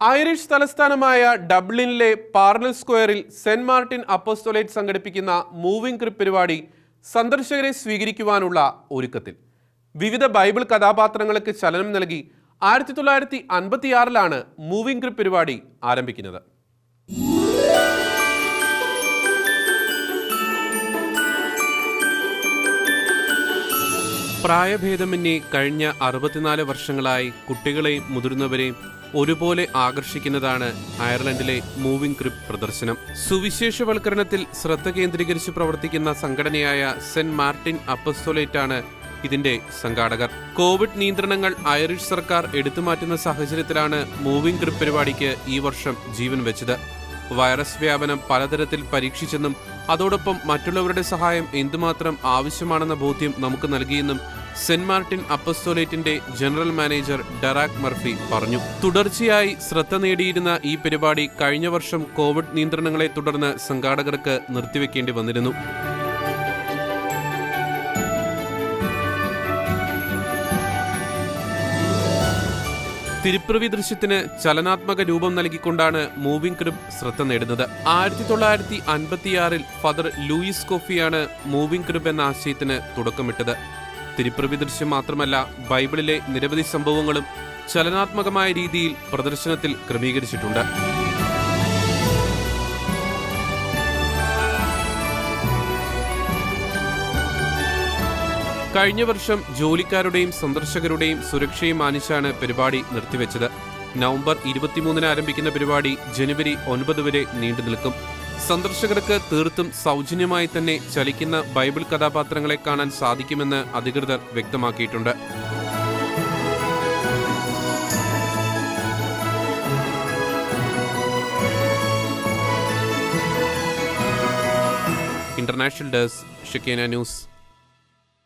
Irish തലസ്ഥാനമായ ഡബ്ലിനിലെ Parnell സ്ക്വയറിൽ സെന്റ് മാർട്ടിൻ അപ്പോസ്റ്റോലേറ്റ് സംഘടിപ്പിക്കുന്ന മൂവിംഗ് ക്രിപ്പ് പരിപാടി സന്ദർശകരെ സ്വീകരിക്കുവാനുള്ള ഒരുക്കത്തിൽ. വിവിധ ബൈബിൾ കഥാപാത്രങ്ങൾക്ക് ചലനം നൽകി ആയിരത്തി തൊള്ളായിരത്തി അൻപത്തിയാറിലാണ് മൂവിംഗ് ക്രിപ്പ് പരിപാടി ആരംഭിക്കുന്നത്. പ്രായഭേദമന്യേ കഴിഞ്ഞ അറുപത്തിനാല് വർഷങ്ങളായി കുട്ടികളെയും മുതിർന്നവരെയും ഒരുപോലെ ആകർഷിക്കുന്നതാണ് അയർലൻഡിലെ മൂവിംഗ് ക്രിപ്പ് പ്രദർശനം. സുവിശേഷവൽക്കരണത്തിൽ ശ്രദ്ധ കേന്ദ്രീകരിച്ച് പ്രവർത്തിക്കുന്ന സംഘടനയായ സെന്റ് മാർട്ടിൻ അപ്പസ്തോലേറ്റ് ആണ് ഇതിന്റെ സംഘാടകർ. കോവിഡ് നിയന്ത്രണങ്ങൾ ഐറിഷ് സർക്കാർ എടുത്തുമാറ്റുന്ന സാഹചര്യത്തിലാണ് മൂവിംഗ് ക്രിപ്പ് പരിപാടിക്ക് ഈ വർഷം ജീവൻ വെച്ചത്. വൈറസ് വ്യാപനം പലതരത്തിൽ പരീക്ഷിച്ചെന്നും അതോടൊപ്പം മറ്റുള്ളവരുടെ സഹായം എന്തുമാത്രം ആവശ്യമാണെന്ന ബോധ്യം നമുക്ക് നൽകിയെന്നും സെന്റ് മാർട്ടിൻ അപ്പസ്തോലേറ്റിന്റെ ജനറൽ മാനേജർ ഡെറാക് മർഫി പറഞ്ഞു. തുടർച്ചയായി ശ്രദ്ധ നേടിയിരുന്ന ഈ പരിപാടി കഴിഞ്ഞ വർഷം കോവിഡ് നിയന്ത്രണങ്ങളെ തുടർന്ന് സംഘാടകർക്ക് നിർത്തിവെക്കേണ്ടി വന്നിരുന്നു. തിരുപ്പിറവി ദൃശ്യത്തിന് ചലനാത്മക രൂപം നൽകിക്കൊണ്ടാണ് മൂവിംഗ് ക്രിബ് ശ്രദ്ധ നേടുന്നത്. ആയിരത്തി തൊള്ളായിരത്തി അൻപത്തിയാറിൽ ഫാദർ ലൂയിസ് കോഫിയാണ് മൂവിംഗ് ക്രിബ് എന്ന ആശയത്തിന് തുടക്കമിട്ടത്. തിരുപ്രവി ദൃശ്യം മാത്രമല്ല ബൈബിളിലെ നിരവധി സംഭവങ്ങളും ചലനാത്മകമായ രീതിയിൽ പ്രദർശനത്തിൽ ക്രമീകരിച്ചിട്ടുണ്ട്. കഴിഞ്ഞ വർഷം ജോലിക്കാരുടെയും സന്ദർശകരുടെയും സുരക്ഷയും മാനിച്ചാണ് പരിപാടി നിർത്തിവെച്ചത്. നവംബർ ഇരുപത്തിമൂന്നിന് ആരംഭിക്കുന്ന പരിപാടി ജനുവരി ഒൻപത് വരെ നീണ്ടു നിൽക്കും. സന്ദർശകർക്ക് തീർത്തും സൗജന്യമായി തന്നെ ചലിക്കുന്ന ബൈബിൾ കഥാപാത്രങ്ങളെ കാണാൻ സാധിക്കുമെന്ന് അധികൃതർ വ്യക്തമാക്കിയിട്ടുണ്ട്. ഇന്റർനാഷണൽ ഡെസ്ക് ഷിക്കേന ന്യൂസ്.